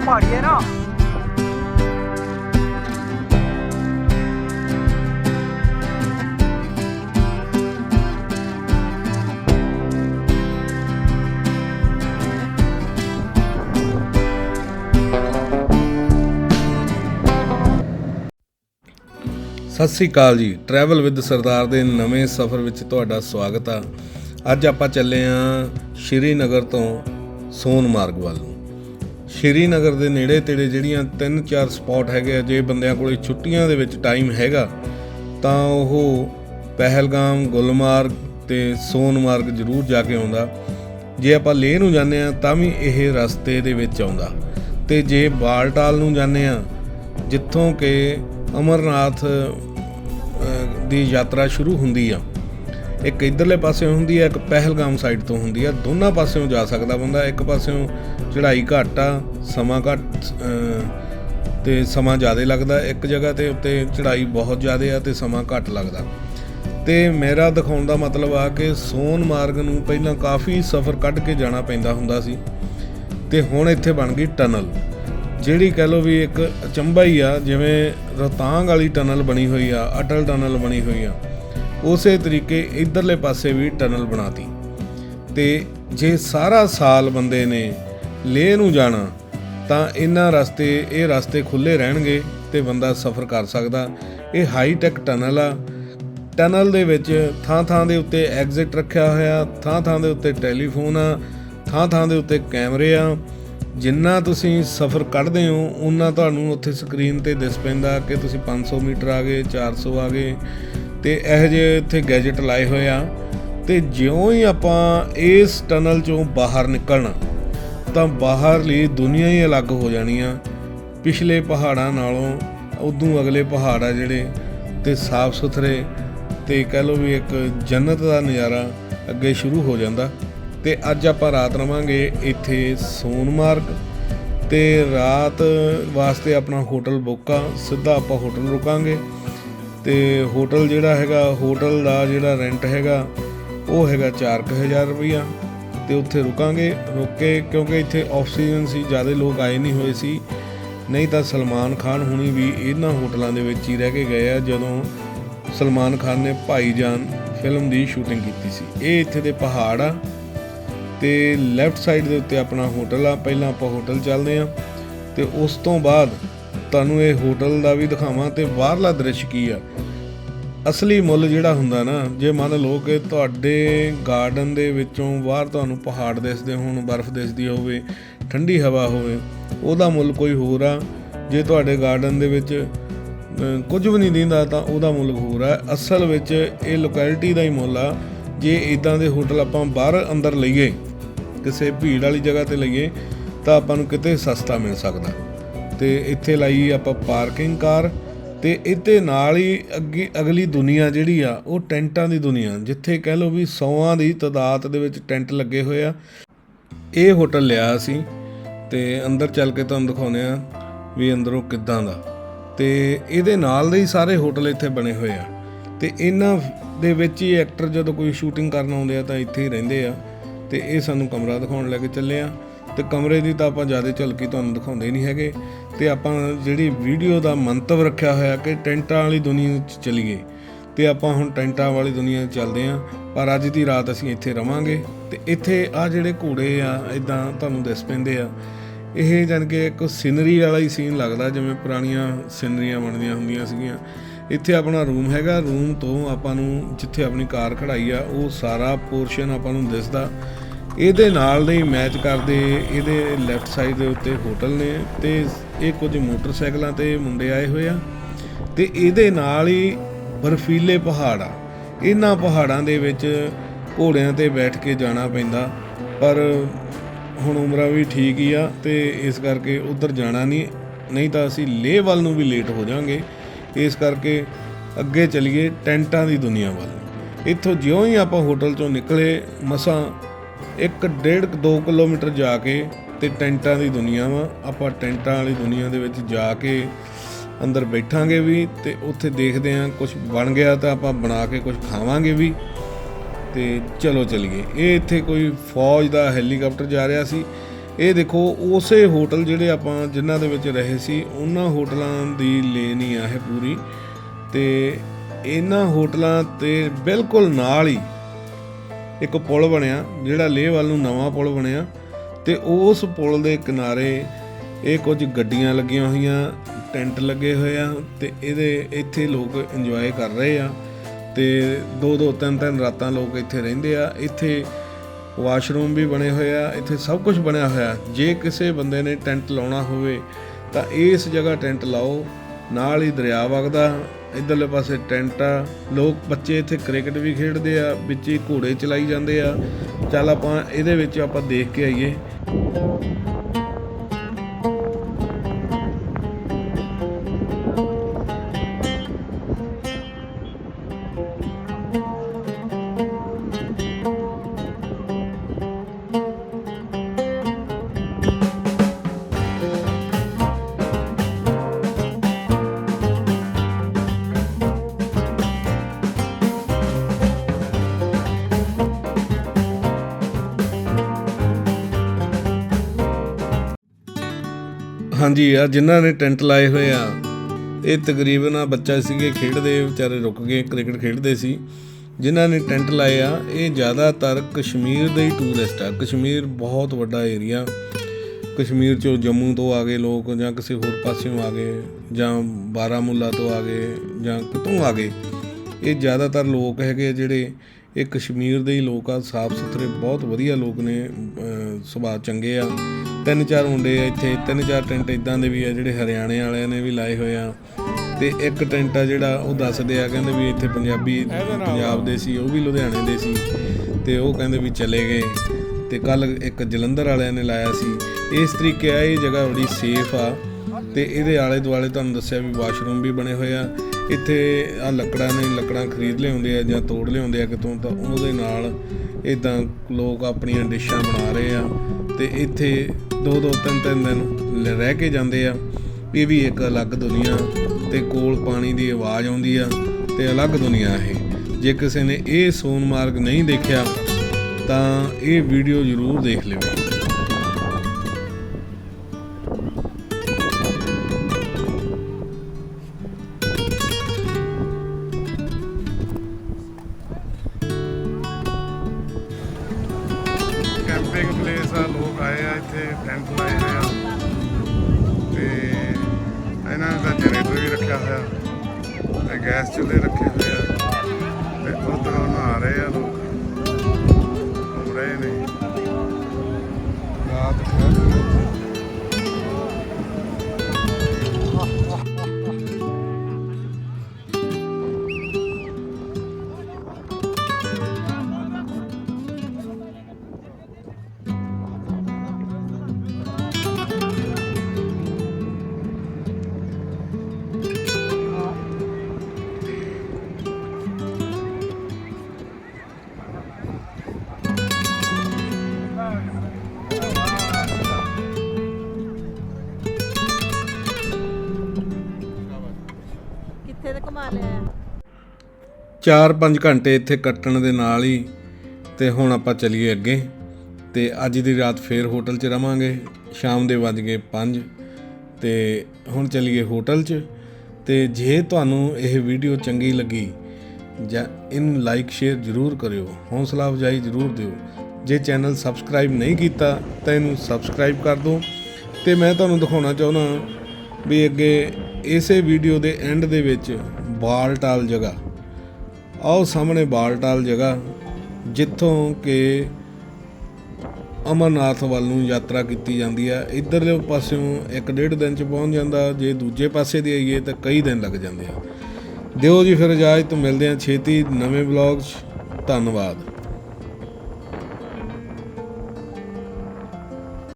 ਬਹੁਤ ਪਹਾੜੀ ਨਾ। ਸਤਿ ਸ੍ਰੀ ਅਕਾਲ ਜੀ। ਟਰੈਵਲ ਵਿਦ ਸਰਦਾਰ ਦੇ ਨਵੇਂ ਸਫ਼ਰ ਵਿੱਚ ਤੁਹਾਡਾ ਸਵਾਗਤ ਆ। ਅੱਜ ਆਪਾਂ ਚੱਲੇ ਆ ਸ਼੍ਰੀਨਗਰ ਤੋਂ ਸੋਨ ਮਾਰਗ ਵੱਲ ਨੂੰ। ਸ਼੍ਰੀਨਗਰ ਦੇ ਨੇੜੇ ਤੇੜੇ ਜਿਹੜੀਆਂ ਤਿੰਨ ਚਾਰ ਸਪੌਟ ਹੈਗੇ ਆ, ਜੇ ਬੰਦਿਆਂ ਕੋਲੇ ਛੁੱਟੀਆਂ ਦੇ ਵਿੱਚ ਟਾਈਮ ਹੈਗਾ, ਤਾਂ ਉਹ ਪਹਿਲਗਾਮ, ਗੁਲਮਾਰਗ ਤੇ ਸੋਨਮਾਰਗ ਜ਼ਰੂਰ ਜਾ ਕੇ ਆਉਂਦਾ। ਜੇ ਆਪਾਂ ਲੇਹ ਨੂੰ ਜਾਂਦੇ ਆ ਤਾਂ ਵੀ ਇਹ ਰਸਤੇ ਦੇ ਵਿੱਚ ਆਉਂਦਾ। ਤੇ ਜੇ ਬਾਲਟਾਲ ਨੂੰ ਜਾਂਦੇ ਆ ਜਿੱਥੋਂ ਕਿ ਅਮਰਨਾਥ ਦੀ ਯਾਤਰਾ ਸ਼ੁਰੂ ਹੁੰਦੀ ਆ ਇੱਕ ਇਧਰਲੇ ਪਾਸਿਓਂ ਹੁੰਦੀ ਆ ਇੱਕ ਪਹਿਲਗਾਮ ਸਾਈਡ ਤੋਂ ਹੁੰਦੀ ਆ ਦੋਨਾਂ ਪਾਸਿਓਂ ਜਾ ਸਕਦਾ ਬੰਦਾ ਇੱਕ ਪਾਸਿਓਂ ਚੜ੍ਹਾਈ ਘੱਟ ਆ ਸਮਾਂ ਘੱਟ ਅਹ, ਤੇ ਸਮਾਂ ਜ਼ਿਆਦਾ ਲੱਗਦਾ। ਇੱਕ ਜਗ੍ਹਾ ਤੇ ਉੱਤੇ ਚੜ੍ਹਾਈ ਬਹੁਤ ਜ਼ਿਆਦਾ ਆ ਤੇ ਸਮਾਂ ਘੱਟ ਲੱਗਦਾ। ਤੇ ਮੇਰਾ ਦਿਖਾਉਣ ਦਾ ਮਤਲਬ ਆ ਕਿ ਸੋਨ ਮਾਰਗ ਨੂੰ ਪਹਿਲਾਂ ਕਾਫੀ ਸਫ਼ਰ ਕੱਢ ਕੇ ਜਾਣਾ ਪੈਂਦਾ ਹੁੰਦਾ ਸੀ। ਤੇ ਹੁਣ ਇੱਥੇ ਬਣ ਗਈ ਟਨਲ ਜਿਹੜੀ ਕਹ ਲੋ ਵੀ ਇੱਕ ਅਚੰਭਾ ਹੀ ਆ ਜਿਵੇਂ ਰੋਹਤਾਂਗ ਵਾਲੀ ਟਨਲ ਬਣੀ ਹੋਈ ਆ ਅਟਲ ਟਨਲ ਬਣੀ ਹੋਈ ਆ। ਉਸੇ ਤਰੀਕੇ ਇਧਰਲੇ ਪਾਸੇ ਵੀ ਟਨਲ ਬਣਾਤੀ। ਤੇ ਜੇ ਸਾਰਾ ਸਾਲ ਬੰਦੇ ਨੇ ਲੇਹ ਨੂੰ ਜਾਣਾ, ਤਾਂ ਇਹਨਾਂ ਰਸਤੇ, ਇਹ ਰਸਤੇ ਖੁੱਲੇ ਰਹਿਣਗੇ ਤੇ ਬੰਦਾ ਸਫ਼ਰ ਕਰ ਸਕਦਾ। ਇਹ ਹਾਈ ਟੈਕ ਟਨਲ ਆ। ਟਨਲ ਦੇ ਵਿੱਚ ਥਾਂ ਥਾਂ ਦੇ ਉੱਤੇ ਐਗਜ਼ਿਟ ਰੱਖਿਆ ਹੋਇਆ ਥਾਂ ਥਾਂ ਦੇ ਉੱਤੇ ਟੈਲੀਫੋਨ ਆ ਥਾਂ ਥਾਂ ਦੇ ਉੱਤੇ ਕੈਮਰੇ ਆ। ਜਿੰਨਾ ਤੁਸੀਂ ਸਫ਼ਰ ਕੱਢਦੇ ਹੋ ਉਹਨਾਂ ਤੁਹਾਨੂੰ ਉੱਥੇ ਸਕਰੀਨ ਤੇ ਦਿਸ ਪੈਂਦਾ ਕਿ ਤੁਸੀਂ 500 ਮੀਟਰ ਆ ਗਏ 400 ਆ ਗਏ। ਤੇ ਇਹੋ ਜਿਹੇ ਇੱਥੇ ਗੈਜਟ ਲਾਏ ਹੋਏ ਆ ਤੇ ਜਿਉਂ ਹੀ ਆਪਾਂ ਇਸ ਟਨਲ ਚੋਂ ਬਾਹਰ ਨਿਕਲਣਾ, ਤਾਂ ਬਾਹਰਲੀ ਦੁਨੀਆ ਹੀ ਅਲੱਗ ਹੋ ਜਾਣੀ ਆ। ਪਿਛਲੇ ਪਹਾੜਾਂ ਨਾਲੋਂ ਉਦੋਂ ਅਗਲੇ ਪਹਾੜ ਆ ਜਿਹੜੇ ਤੇ ਸਾਫ਼ ਸੁਥਰੇ ਤੇ ਕਹਿ ਲਓ ਵੀ ਇੱਕ ਜੰਨਤ ਦਾ ਨਜ਼ਾਰਾ ਅੱਗੇ ਸ਼ੁਰੂ ਹੋ ਜਾਂਦਾ। ਤੇ ਅੱਜ ਆਪਾਂ ਰਾਤ ਰਵਾਂਗੇ ਇੱਥੇ ਸੋਨਮਾਰਗ ਤੇ ਰਾਤ ਵਾਸਤੇ ਆਪਣਾ ਹੋਟਲ ਬੁੱਕ ਆ, ਸਿੱਧਾ ਆਪਾਂ ਹੋਟਲ ਰੁਕਾਂਗੇ। ਤੇ ਹੋਟਲ ਜਿਹੜਾ ਹੈਗਾ, ਹੋਟਲ ਦਾ ਜਿਹੜਾ ਰੈਂਟ ਹੈਗਾ, ਉਹ ਹੈਗਾ 4000 ਰੁਪਈਆ। ਤੇ ਉੱਥੇ ਰੁਕਾਂਗੇ, ਰੁਕੇ ਕਿਉਂਕਿ ਇੱਥੇ ਆਫ ਸੀਜ਼ਨ ਸੀ, ਜ਼ਿਆਦਾ ਲੋਕ ਆਏ ਨਹੀਂ ਹੋਏ ਸੀ। ਨਹੀਂ ਤਾਂ ਸਲਮਾਨ ਖਾਨ ਹੁਣੀ ਵੀ ਇਹਨਾਂ ਹੋਟਲਾਂ ਦੇ ਵਿੱਚ ਹੀ ਰਹਿ ਕੇ ਗਏ ਆ, ਜਦੋਂ ਸਲਮਾਨ ਖਾਨ ਨੇ ਭਾਈਜਾਨ ਫਿਲਮ ਦੀ ਸ਼ੂਟਿੰਗ ਕੀਤੀ ਸੀ। ਇਹ ਇੱਥੇ ਦੇ ਪਹਾੜ ਆ, ਤੇ ਲੈਫਟ ਸਾਈਡ ਦੇ ਉੱਤੇ ਆਪਣਾ ਹੋਟਲ ਆ। ਪਹਿਲਾਂ ਆਪਾਂ ਹੋਟਲ ਚੱਲਦੇ ਆ, ਤੇ ਉਸ ਤੋਂ ਬਾਅਦ ਤੁਹਾਨੂੰ ਇਹ ਹੋਟਲ ਦਾ ਵੀ ਦਿਖਾਵਾਂ ਤੇ ਬਾਹਰਲਾ ਦ੍ਰਿਸ਼ ਕੀ ਆ? ਅਸਲੀ ਮੁੱਲ ਜਿਹੜਾ ਹੁੰਦਾ ਨਾ, ਜੇ ਮੰਨ ਲਓ ਕਿ ਤੁਹਾਡੇ ਗਾਰਡਨ ਦੇ ਵਿੱਚੋਂ ਬਾਹਰ ਤੁਹਾਨੂੰ ਪਹਾੜ ਦਿਸਦੇ ਹੋਣ, ਬਰਫ਼ ਦਿਸਦੀ ਹੋਵੇ, ਠੰਡੀ ਹਵਾ ਹੋਵੇ, ਉਹਦਾ ਮੁੱਲ ਕੋਈ ਹੋਰ ਆ। ਜੇ ਤੁਹਾਡੇ ਗਾਰਡਨ ਦੇ ਵਿੱਚ ਕੁਝ ਵੀ ਨਹੀਂ ਦਿੰਦਾ ਤਾਂ ਉਹਦਾ ਮੁੱਲ ਹੋਰ ਆ। ਅਸਲ ਵਿੱਚ ਇਹ ਲੋਕੈਲਿਟੀ ਦਾ ਹੀ ਮੁੱਲ ਆ। ਜੇ ਇਦਾਂ ਦੇ ਹੋਟਲ ਆਪਾਂ ਬਾਹਰ ਅੰਦਰ ਲਈਏ, ਕਿਸੇ ਭੀੜ ਵਾਲੀ ਜਗ੍ਹਾ ਤੇ ਲਈਏ, ਤਾਂ ਆਪਾਂ ਨੂੰ ਕਿਤੇ ਸਸਤਾ ਮਿਲ ਸਕਦਾ। ਤੇ ਇੱਥੇ ਲਾਈ ਆਪਾਂ ਪਾਰਕਿੰਗ ਕਾਰ ਤੇ ਇਹਦੇ ਨਾਲ ਹੀ ਅੱਗੇ ਅਗਲੀ ਦੁਨੀਆ ਜਿਹੜੀ ਆ, ਉਹ ਟੈਂਟਾਂ ਦੀ ਦੁਨੀਆ, ਜਿੱਥੇ ਕਹਿ ਲਓ ਵੀ ਸੌਆਂ ਦੀ ਤਦਾਦ ਦੇ ਵਿੱਚ ਟੈਂਟ ਲੱਗੇ ਹੋਏ ਆ। ਇਹ ਹੋਟਲ ਲਿਆ ਅਸੀਂ ਤੇ ਅੰਦਰ ਚੱਲ ਕੇ ਤੁਹਾਨੂੰ ਦਿਖਾਉਂਦੇ ਆ ਵੀ ਅੰਦਰੋਂ ਕਿੱਦਾਂ ਦਾ। ਤੇ ਇਹਦੇ ਨਾਲ ਦੇ ਹੀ ਸਾਰੇ ਹੋਟਲ ਇੱਥੇ ਬਣੇ ਹੋਏ ਆ। ਤੇ ਇਹਨਾਂ ਦੇ ਵਿੱਚ ਹੀ ਐਕਟਰ ਜਦੋਂ ਕੋਈ ਸ਼ੂਟਿੰਗ ਕਰਨ ਆਉਂਦੇ ਆ ਤਾਂ ਇੱਥੇ ਹੀ ਰਹਿੰਦੇ ਆ। ਤੇ ਇਹ ਸਾਨੂੰ ਕਮਰਾ ਦਿਖਾਉਣ ਲੈ ਕੇ ਚੱਲੇ ਆ। ਤੇ ਕਮਰੇ ਦੀ ਤਾਂ ਆਪਾਂ ਜ਼ਿਆਦਾ ਝਲਕੀ ਤੁਹਾਨੂੰ ਦਿਖਾਉਂਦੇ ਨਹੀਂ ਹੈਗੇ। ਤੇ ਆਪਾਂ ਜਿਹੜੀ ਵੀਡੀਓ ਦਾ ਮੰਤਵ ਰੱਖਿਆ ਹੋਇਆ ਕਿ ਟੈਂਟਾਂ ਵਾਲੀ ਦੁਨੀਆ 'ਚ ਚਲੀਏ। ਤੇ ਆਪਾਂ ਹੁਣ ਟੈਂਟਾਂ ਵਾਲੀ ਦੁਨੀਆ 'ਚ ਚੱਲਦੇ ਆਂ ਪਰ ਅੱਜ ਦੀ ਰਾਤ ਅਸੀਂ ਇੱਥੇ ਰਵਾਂਗੇ। ਤੇ ਇੱਥੇ ਆ ਜਿਹੜੇ ਘੋੜੇ ਆ ਇਦਾਂ ਤੁਹਾਨੂੰ ਦਿਸ ਪੈਂਦੇ ਆ। ਇਹ ਜਾਣੀ ਕਿ ਇੱਕ ਸਿਨਰੀ ਵਾਲਾ ਹੀ ਸੀਨ ਲੱਗਦਾ, ਜਿਵੇਂ ਪੁਰਾਣੀਆਂ ਸਿਨਰੀਆਂ ਬਣਦੀਆਂ ਹੁੰਦੀਆਂ ਸੀਗੀਆਂ। ਇੱਥੇ ਆਪਣਾ ਰੂਮ ਹੈਗਾ ਰੂਮ ਤੋਂ ਆਪਾਂ ਨੂੰ ਜਿੱਥੇ ਆਪਣੀ ਕਾਰ ਖੜਾਈ ਆ, ਉਹ ਸਾਰਾ ਪੋਰਸ਼ਨ ਆਪਾਂ ਨੂੰ ਦਿਸਦਾ। ਇਹਦੇ ਨਾਲ ਦੇ ਹੀ ਮੈਚ ਕਰਦੇ, ਇਹਦੇ ਲੈਫਟ ਸਾਈਡ ਦੇ ਉੱਤੇ ਹੋਟਲ ਨੇ ਤੇ ਇਹ ਕੁਝ ਮੋਟਰਸਾਈਕਲਾਂ ਤੇ ਮੁੰਡੇ ਆਏ ਹੋਏ ਆ ਤੇ ਇਹਦੇ ਨਾਲ ਹੀ ਬਰਫੀਲੇ ਪਹਾੜ ਆ। ਇਹਨਾਂ ਪਹਾੜਾਂ ਦੇ ਵਿੱਚ ਘੋੜਿਆਂ ਤੇ ਬੈਠ ਕੇ ਜਾਣਾ ਪੈਂਦਾ, ਪਰ ਹੁਣ ਉਮਰਾਂ ਵੀ ਠੀਕ ਹੀ ਆ ਤੇ ਇਸ ਕਰਕੇ ਉਧਰ ਜਾਣਾ ਨਹੀਂ ਨਹੀਂ ਤਾਂ ਅਸੀਂ ਲੇਹ ਵੱਲ ਨੂੰ ਵੀ ਲੇਟ ਹੋ ਜਾਾਂਗੇ ਇਸ ਕਰਕੇ ਅੱਗੇ ਚਲੀਏ ਟੈਂਟਾਂ ਦੀ ਦੁਨੀਆ ਵੱਲ। ਇੱਥੋਂ ਜਿਉਂ ਹੀ ਆਪਾਂ ਹੋਟਲ ਚੋਂ ਨਿਕਲੇ, ਮਸਾਂ 1.5 2 ਕਿਲੋਮੀਟਰ ਜਾ ਕੇ ਤੇ ਟੈਂਟਾਂ ਦੀ ਦੁਨੀਆ ਵਾ। ਆਪਾਂ ਟੈਂਟਾਂ ਵਾਲੀ ਦੁਨੀਆ ਦੇ ਵਿੱਚ ਜਾ ਕੇ ਅੰਦਰ ਬੈਠਾਂਗੇ ਵੀ ਤੇ ਉੱਥੇ ਦੇਖਦੇ ਆਂ ਕੁਝ ਬਣ ਗਿਆ ਤਾਂ ਆਪਾਂ ਬਣਾ ਕੇ ਕੁਝ ਖਾਵਾਂਗੇ ਵੀ। ਤੇ ਚਲੋ ਚਲੀਏ। ਇਹ ਇੱਥੇ ਕੋਈ ਫੌਜ ਦਾ ਹੈਲੀਕਾਪਟਰ ਜਾ ਰਿਹਾ ਸੀ। ਇਹ ਦੇਖੋ, ਉਸੇ ਹੋਟਲ ਜਿਹੜੇ ਆਪਾਂ ਜਿਨ੍ਹਾਂ ਦੇ ਵਿੱਚ ਰਹੇ ਸੀ, ਉਹਨਾਂ ਹੋਟਲਾਂ ਦੀ ਲੇਨ ਹੀ ਆ ਇਹ ਪੂਰੀ। ਤੇ ਇਹਨਾਂ ਹੋਟਲਾਂ ਤੇ ਬਿਲਕੁਲ ਨਾਲ ਹੀ ਇੱਕ ਪੁਲ ਬਣਿਆ, ਜਿਹੜਾ ਲੇਹ ਵੱਲ ਨੂੰ ਨਵਾਂ ਪੁਲ ਬਣਿਆ ਤੇ ਉਸ ਪੁਲ ਦੇ ਕਿਨਾਰੇ ਇਹ ਕੁਝ ਗੱਡੀਆਂ ਲੱਗੀਆਂ ਹੋਈਆਂ, ਟੈਂਟ ਲੱਗੇ ਹੋਏ ਆ ਤੇ ਇਹਦੇ ਇੱਥੇ ਲੋਕ ਇੰਜੋਏ ਕਰ ਰਹੇ ਆ ਤੇ ਦੋ ਦੋ ਤਿੰਨ ਤਿੰਨ ਰਾਤਾਂ ਲੋਕ ਇੱਥੇ ਰਹਿੰਦੇ ਆ। ਇੱਥੇ ਵਾਸ਼ਰੂਮ ਵੀ ਬਣੇ ਹੋਏ ਆ, ਇੱਥੇ ਸਭ ਕੁਝ ਬਣਿਆ ਹੋਇਆ। ਜੇ ਕਿਸੇ ਬੰਦੇ ਨੇ ਟੈਂਟ ਲਾਉਣਾ ਹੋਵੇ ਤਾਂ ਇਸ ਜਗ੍ਹਾ ਟੈਂਟ ਲਾਓ। ਨਾਲ ਹੀ ਦਰਿਆ ਵਗਦਾ, ਇਧਰਲੇ ਪਾਸੇ ਟੈਂਟ ਆ। ਲੋਕ ਬੱਚੇ ਇੱਥੇ ਕ੍ਰਿਕਟ ਵੀ ਖੇਡਦੇ ਆ, ਵਿੱਚ ਹੀ ਘੋੜੇ ਚਲਾਈ ਜਾਂਦੇ ਆ। ਚੱਲ ਆਪਾਂ ਇਹਦੇ ਵਿੱਚ ਆਪਾਂ ਦੇਖ ਕੇ ਆਈਏ। ਹਾਂਜੀ ਆ ਜਿਨ੍ਹਾਂ ਨੇ ਟੈਂਟ ਲਾਏ ਹੋਏ ਆ, ਇਹ ਤਕਰੀਬਨ ਆ ਬੱਚਾ ਸੀਗੇ, ਖੇਡਦੇ ਵਿਚਾਰੇ ਰੁਕ ਗਏ, ਕ੍ਰਿਕਟ ਖੇਡਦੇ ਸੀ। ਜਿਨ੍ਹਾਂ ਨੇ ਟੈਂਟ ਲਾਏ ਆ, ਇਹ ਜ਼ਿਆਦਾਤਰ ਕਸ਼ਮੀਰ ਦੇ ਹੀ ਟੂਰਿਸਟ ਆ। ਕਸ਼ਮੀਰ ਬਹੁਤ ਵੱਡਾ ਏਰੀਆ ਕਸ਼ਮੀਰ ਚੋਂ ਜੰਮੂ ਤੋਂ ਆ ਗਏ ਲੋਕ, ਜਾਂ ਕਿਸੇ ਹੋਰ ਪਾਸਿਓਂ ਆ ਗਏ, ਜਾਂ ਬਾਰਾਮੂਲਾ ਤੋਂ ਆ ਗਏ, ਜਾਂ ਕਿਤੋਂ ਆ ਗਏ। ਇਹ ਜ਼ਿਆਦਾਤਰ ਲੋਕ ਹੈਗੇ ਆ ਜਿਹੜੇ ਇਹ ਕਸ਼ਮੀਰ ਦੇ ਹੀ ਲੋਕ ਆ, ਸਾਫ਼ ਸੁਥਰੇ, ਬਹੁਤ ਵਧੀਆ ਲੋਕ ਨੇ ਸੁਭਾਅ ਚੰਗੇ ਆ। ਤਿੰਨ ਚਾਰ ਮੁੰਡੇ ਆ ਇੱਥੇ, ਤਿੰਨ ਚਾਰ ਟੈਂਟ ਇਦਾਂ ਦੇ ਵੀ ਆ ਜਿਹੜੇ ਹਰਿਆਣੇ ਵਾਲਿਆਂ ਨੇ ਵੀ ਲਾਏ ਹੋਏ ਆ। ਤੇ ਇੱਕ ਟੈਂਟ ਆ ਜਿਹੜਾ ਉਹ ਦੱਸਦੇ ਆ, ਕਹਿੰਦੇ ਵੀ ਇੱਥੇ ਪੰਜਾਬੀ, ਪੰਜਾਬ ਦੇ ਸੀ, ਉਹ ਵੀ ਲੁਧਿਆਣੇ ਦੇ ਸੀ। ਤੇ ਉਹ ਕਹਿੰਦੇ ਵੀ ਚਲੇ ਗਏ। ਤੇ ਕੱਲ ਇੱਕ ਜਲੰਧਰ ਵਾਲਿਆਂ ਨੇ ਲਾਇਆ ਸੀ। ਇਸ ਤਰੀਕੇ ਆ, ਇਹ ਜਗ੍ਹਾ ਬੜੀ ਸੇਫ ਆ। ਤੇ ਇਹਦੇ ਆਲੇ ਦੁਆਲੇ ਤੁਹਾਨੂੰ ਦੱਸਿਆ ਵੀ ਵਾਸ਼ਰੂਮ ਵੀ ਬਣੇ ਹੋਏ ਆ। ਇੱਥੇ ਆ ਲੱਕੜਾਂ ਨੇ ਲੱਕੜਾਂ ਖਰੀਦ ਲਿਆਉਂਦੇ ਆ ਜਾਂ ਤੋੜ ਲਿਆਉਂਦੇ ਆ ਕਿਤੋਂ, ਤਾਂ ਉਹਦੇ ਨਾਲ ਇਦਾਂ ਲੋਕ ਆਪਣੀਆਂ ਡਿਸ਼ਾਂ ਬਣਾ ਰਹੇ ਆ ਤੇ ਇੱਥੇ ਦੋ ਦੋ, ਤਿੰਨ ਤਿੰਨ ਦਿਨ ਰਹਿ ਕੇ ਜਾਂਦੇ ਆ। ਇਹ ਵੀ ਇੱਕ ਅਲੱਗ ਦੁਨੀਆ ਤੇ ਕੋਲ ਪਾਣੀ ਦੀ ਆਵਾਜ਼ ਆਉਂਦੀ ਆ ਤੇ ਅਲੱਗ ਦੁਨੀਆ ਇਹ। ਜੇ ਕਿਸੇ ਨੇ ਇਹ ਸੋਨਮਾਰਗ ਨਹੀਂ ਦੇਖਿਆ, ਤਾਂ ਇਹ ਵੀਡੀਓ ਜ਼ਰੂਰ ਦੇਖ ਲਿਓ। ਕੈਂਪਿੰਗ ਪਲੇਸ ਆ ਲੋਕ ਆਏ ਆ, ਇੱਥੇ ਟੈਂਟ ਲਾਏ ਹੋਏ ਆ। ਤੇ ਇਹਨਾਂ ਨੇ ਤਾਂ ਜਨਰੇਟਰ ਵੀ ਰੱਖਿਆ ਹੋਇਆ, ਤੇ ਗੈਸ ਚੁੱਲ੍ਹੇ ਰੱਖੇ ਹੋਏ ਆ। ਤੇ ਉਧਰ ਨਹਾ ਰਹੇ ਆ ਲੋਕ। ਘੁੰਮ ਰਹੇ ਨੇ। ਕਿੱਥੇ ਤੇ ਕਮਾ ਲਿਆ। 4-5 ਘੰਟੇ ਇੱਥੇ ਕੱਟਣ ਦੇ ਨਾਲ ਹੀ ਤੇ ਹੁਣ ਆਪਾਂ ਚੱਲੀਏ ਅੱਗੇ ਤੇ ਅੱਜ ਦੀ ਰਾਤ ਫੇਰ ਹੋਟਲ 'ਚ ਰਵਾਂਗੇ, ਸ਼ਾਮ ਦੇ ਵੱਜ ਗਏ 5 ਤੇ ਹੁਣ ਚੱਲੀਏ ਹੋਟਲ 'ਚ ਤੇ ਜੇ ਤੁਹਾਨੂੰ ਇਹ ਵੀਡੀਓ ਚੰਗੀ ਲੱਗੀ ਜਾਂ ਇਹਨੂੰ ਲਾਈਕ ਸ਼ੇਅਰ ਜ਼ਰੂਰ ਕਰਿਓ, ਹੌਸਲਾ ਅਫਜ਼ਾਈ ਜ਼ਰੂਰ ਦਿਓ। ਜੇ ਚੈਨਲ ਸਬਸਕ੍ਰਾਈਬ ਨਹੀਂ ਕੀਤਾ ਤਾਂ ਇਹਨੂੰ ਸਬਸਕ੍ਰਾਈਬ ਕਰ ਦਿਓ ਤੇ ਮੈਂ ਤੁਹਾਨੂੰ ਦਿਖਾਉਣਾ ਚਾਹੁੰਦਾ ਵੀ ਅੱਗੇ ਇਸੇ ਵੀਡੀਓ ਦੇ ਐਂਡ ਦੇ ਵਿੱਚ ਬਾਲਟਾਲ ਜਗ੍ਹਾ। ਆਓ ਸਾਹਮਣੇ ਬਾਲਟਾਲ ਜਗ੍ਹਾ, ਜਿੱਥੋਂ ਕਿ ਅਮਰਨਾਥ ਵੱਲ ਨੂੰ ਯਾਤਰਾ ਕੀਤੀ ਜਾਂਦੀ ਆ। ਇਧਰਲੇ ਪਾਸਿਓਂ ਇੱਕ ਡੇਢ ਦਿਨ ਚ ਪਹੁੰਚ ਜਾਂਦਾ, ਜੇ ਦੂਜੇ ਪਾਸੇ ਦੀ ਆਈਏ ਤਾਂ ਕਈ ਦਿਨ ਲੱਗ ਜਾਂਦੇ ਆ। ਦਿਓ ਜੀ ਫਿਰ ਇਜਾਜ਼ਤ, ਮਿਲਦੇ ਆ ਛੇਤੀ, ਨਵੇਂ ਵਲੌਗ 'ਚ। ਧੰਨਵਾਦ।